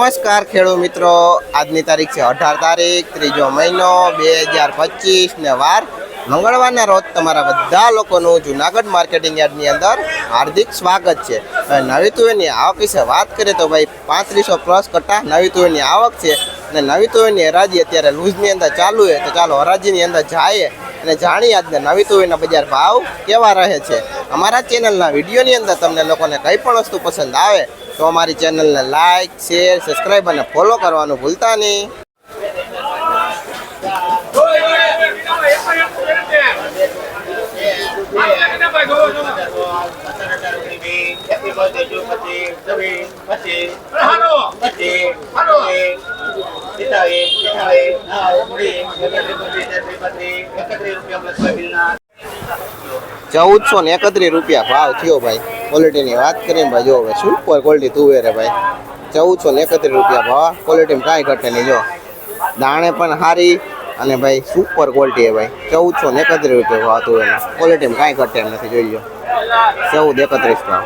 નમસ્કાર ખેડૂત મિત્રો. આજની તારીખ છે અઢાર તારીખ, ત્રીજો મહિનો, બે હજાર પચીસ ને વાર. મંગળવારના રોજ તમારા બધા લોકોનું જુનાગઢ માર્કેટિંગ યાર્ડની અંદર હાર્દિક સ્વાગત છે. નવી તુવેરની આવક વિશે વાત કરીએ તો ભાઈ પાંત્રીસો પ્લસ કટ્ટા નવી તુવેરની આવક છે. અને નવી તુવેરની હરાજી અત્યારે લૂઝની અંદર ચાલુ છે. તો ચાલો હરાજીની અંદર જાય અને જાણીએ આજના નવી તુવેરના બજાર ભાવ કેવા રહે છે. અમારા ચેનલના વિડીયોની અંદર તમને લોકોને કંઈ પણ વસ્તુ પસંદ આવે તો અમારી ચેનલને લાઈક શેર સબસ્ક્રાઈબ અને ફોલો કરવાનું ભૂલતા નહીં. Happy birthday to Pati, ચૌદસો ને એકત્રીસ રૂપિયા ભાવ થયો ભાઈ. ક્વોલિટીની વાત કરીએ ને ભાઈ જો હવે સુપર ક્વોલિટી તુવેરે ભાઈ. ચૌદસો ને એકત્રીસ રૂપિયા ભાવ. ક્વોલિટીમાં કાંઈ ઘટે નહીં જો. દાણે પણ સારી અને ભાઈ સુપર ક્વોલિટી છે ભાઈ. ચૌદસો ને એકત્રીસ રૂપિયા ભાવ તુવેરના ક્વોલિટીમાં કાંઈ ઘટે નથી, જોઈ લો ચૌદ એકત્રીસ ભાવ.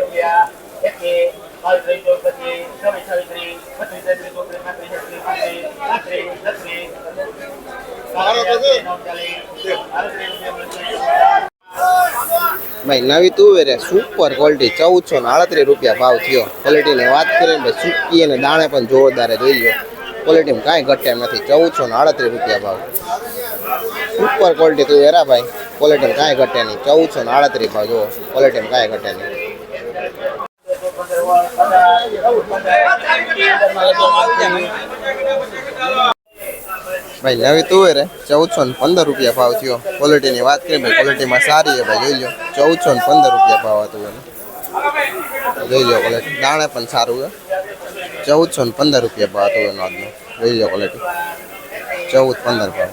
રૂપિયા બે રૂપિયા એકી બાવીસ ચોપતિ ચોવીસ સાવિત્રી પચીસ તેત્રીસ ચોત્રીસ પાંત્રીસ છત્રીસ પાંત્રીસ પાંત્રીસ છત્રીસ ભાઈ નવી તુવેરે સુપર ક્વોલિટી ચૌદસો ને આડત્રીસ રૂપિયા ભાવ થયો. ક્વોલિટીની વાત કરીએ ને ભાઈ સૂકી અને દાણે પણ જોરદાર છે, જોઈ લો ક્વોલિટીમાં કાંઈ ઘટે નથી. ચૌદસો ને આડત્રીસ રૂપિયા ભાવ. સુપર ક્વોલિટી તુવેરા ભાઈ. ક્વોલિટીમાં કાંઈ ઘટે નહીં. ચૌદસો ને આડત્રીસ ભાવ જુઓ. ક્વોલિટીમાં કાંઈ ઘટે નહીં. ભાઈ નવી તુવેરે ચૌદસો ને પંદર રૂપિયા ભાવ થયો. ક્વોલિટીની વાત કરીએ ભાઈ ક્વોલિટીમાં સારી છે, ભાઈ, જોઈ લો ચૌદસો ને પંદર રૂપિયા ભાવ હતું એનું. જોઈ લો ક્વોલિટી દાણે પણ સારું છે. ચૌદસો ને પંદર રૂપિયા ભાવ હતું એનો આજનો. જોઈ લો ક્વોલિટી ચૌદ પંદર ભાવ.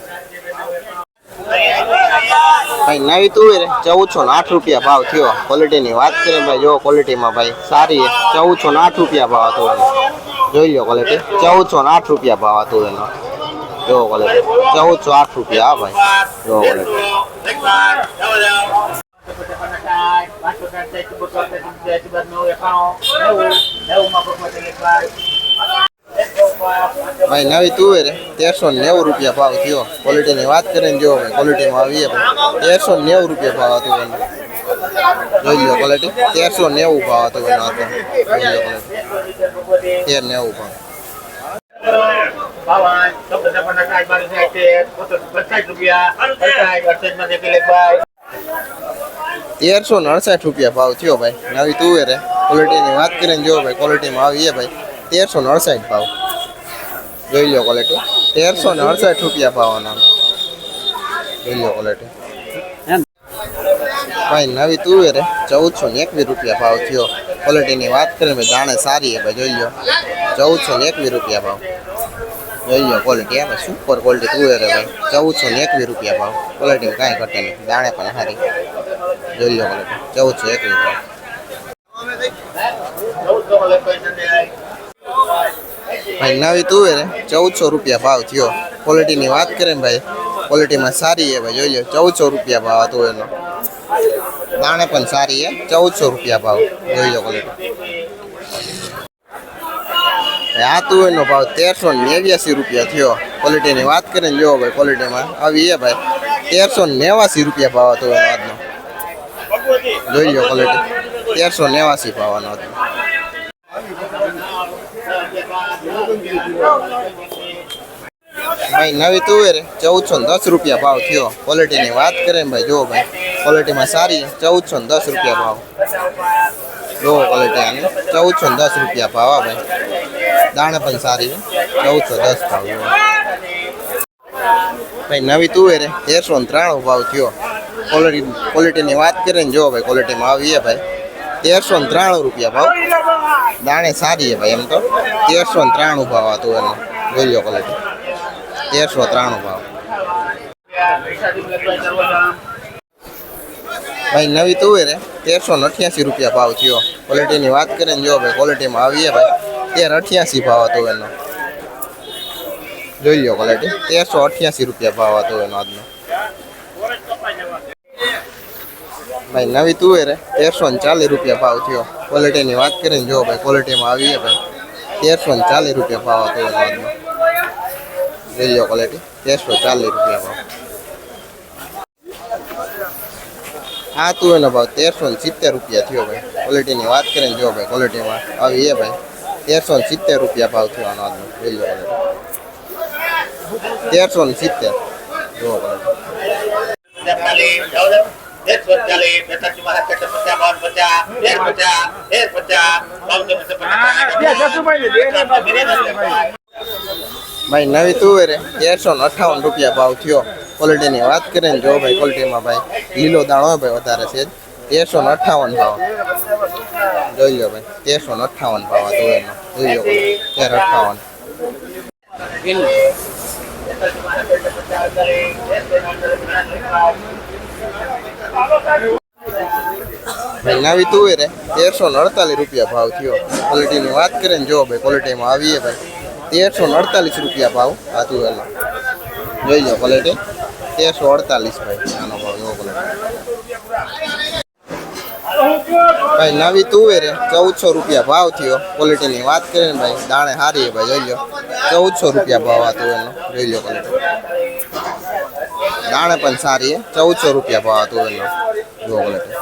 ભાઈ નવી તુવેર ચૌદસો ને આઠ રૂપિયા ભાવ થયો. ક્વોલિટીની વાત કરીએ ભાઈ, જો ક્વોલિટીમાં ભાઈ સારી ચૌદસો ને આઠ રૂપિયા ભાવ હતો જોઈ લો ક્વોલિટી ચૌદસો ને આઠ રૂપિયા ભાવ હતો એનો. જો ક્વોલિટી ચૌદસો આઠ રૂપિયા ભાઈ. જો ક્વોલિટી ભાઈ, નવી તુવેર. તેરસો નેવું રૂપિયા ભાવ થયો. ક્વોલિટીની વાત કરીને જો ભાઈ ક્વોલિટીમાં આવીએ તેરસો નેવું રૂપિયા ભાવ હતો એનો. જોઈ લો ક્વોલિટી તેરસો નેવું ભાવ હતો એનો હતો. જોઈ લો ક્વોલિટી તેર નેવું ભાવ. તેરસો ને અડસાઠ રૂપિયા ભાવ થયો ભાઈ, નવી તુવેરે. ક્વોલિટીની વાત કરીને જો ભાઈ ક્વોલિટીમાં આવીએ ભાઈ. તેરસો ને અડસાઠ ભાવ. જોઈ લો ક્વોલિટી તેરસો ને અડસઠ રૂપિયા ભાવના. જોઈ લો ક્વોલિટી ભાઈ નવી તુવેરે ચૌદસો ને એકવીસ રૂપિયા ભાવ થયો. ક્વોલિટીની વાત કરીએ ભાઈ દાણે સારી હે ભાઈ જોઈ લો. ચૌદસો ને એકવીસ રૂપિયા ભાવ. જોઈ લો ક્વોલિટી આવે સુપર ક્વોલિટી તુવેર ભાઈ. ચૌદસો ને એકવીસ રૂપિયા ભાવ. ક્વોલિટી કાંઈ ઘટે નહીં. દાણે પણ સારી. જોઈ લો ક્વોલિટી ચૌદસો એકવીસ ભાવ. ભાઈ, નવી તુવેર ચૌદસો રૂપિયા ભાવ થયો. ક્વોલિટીની વાત કરીએ ને ભાઈ. ક્વોલિટીમાં સારી છે ભાઈ. જોઈ લો ચૌદસો રૂપિયા ભાવ હતો એનો. દાણે પણ સારી છે ચૌદસો રૂપિયા ભાવ. જોઈ લો ક્વોલિટી આ તુવેરનો ભાવ તેરસો નેવ્યાસી રૂપિયા થયો. ક્વોલિટીની વાત કરીને જોવો ભાઈ ક્વોલિટીમાં આવી એ ભાઈ. તેરસો નેવાસી રૂપિયા ભાવ હતો એનો આજનો. જોઈ લો ક્વોલિટી તેરસો નેવાસી ભાવ આનો હતો ભાઈ, નવી તુવેર ચૌદસો ને દસ રૂપિયા ભાવ થયો. ક્વોલિટીની વાત કરે ભાઈ જુઓ ભાઈ. ક્વોલિટીમાં સારી ચૌદસો ને દસ રૂપિયા ભાવ. જુઓ ક્વોલિટી આની. ચૌદસો ને દસ રૂપિયા ભાવ આ ભાઈ. દાણે પણ સારી ચૌદસો દસ ભાવ ભાઈ, નવી તુવેર તેરસો ને ત્રાણું ભાવ થયો. ક્વોલિટી ક્વોલિટીની વાત કરે ને જુઓ ભાઈ ક્વોલિટીમાં આવીએ ભાઈ. તેરસો ને ત્રાણું રૂપિયા ભાવ. દાણે સારી છે ભાઈ એમ તો. તેરસો ને ત્રાણું ભાવ હતું એનો લો ક્વોલિટી તેરસો ત્રાણું ભાવ. ભાઈ નવી તુવેરે તેરસો ને અઠ્યાસી રૂપિયા ભાવ થયો. ક્વોલિટીની વાત કરીએ ને જો ભાઈ ક્વોલિટીમાં આવીએ ભાઈ. તેર અઠ્યાસી ભાવ હતો એનો. જોઈ લો ક્વોલિટી તેરસો અઠ્યાસી રૂપિયા ભાવ હતો એનો આજનો. ભાઈ, નવી તુવેર તેરસો ને ચાલીસ રૂપિયા ભાવ થયો. ક્વોલિટીની વાત કરીને જો ભાઈ ક્વોલિટીમાં આવીએ ભાઈ. તેરસો ને ચાલીસ રૂપિયા ભાવ હતો આજનો લઈ લો ક્વોલિટી તેરસો ચાલીસ રૂપિયા ભાવ. આ તુવેરનો ભાવ તેરસો ને સિત્તેર રૂપિયા થયો ભાઈ. ક્વોલિટીની વાત કરીને જો ભાઈ ક્વોલિટીમાં આવી એ ભાઈ. તેરસો ને સિત્તેર રૂપિયા ભાવ થયો આનો આજનો. લઈ લો ક્વોલિટી તેરસો ને સિત્તેર. જો ક્વોલિટી બાવન બાવન ભાઈ નવી તુવેરે તેરસો ને અઠાવન રૂપિયા ભાવ થયો. ક્વોલિટીની વાત કરીએ ને જો ભાઈ ક્વોલિટીમાં ભાઈ લીલો દાણો ભાઈ વધારે છે. તેરસો ને અઠાવન ભાવ. જોઈ લો ભાઈ તેરસો ને અઠાવન ભાવ આ તુવેરનો જોઈ લો તેર અઠાવન. ભાઈ, નવી તુવેરે તેરસો ને અડતાલીસ રૂપિયા ભાવ થયો. ક્વોલિટીની વાત કરીએ ને જો ભાઈ ક્વોલિટીમાં આવીએ ભાઈ. તેરસો ને અડતાલીસ રૂપિયા ભાવ. આ તુવેરનો જોઈ લો ક્વોલિટી તેરસો અડતાલીસ ભાઈ. આનો ભાવ, એવો ક્વોલિટી ભાઈ, નવી તુવેરે ચૌદસો રૂપિયા ભાવ થયો. ક્વોલિટીની વાત કરીએ ને ભાઈ, દાણે સારી ભાઈ, જોઈ લો. ચૌદસો રૂપિયા ભાવ આ તુવેરનો જોઈ લો ક્વોલિટી દાણે પણ સારી ચૌદસો રૂપિયા ભાવ હતું એનો. ક્વોલિટી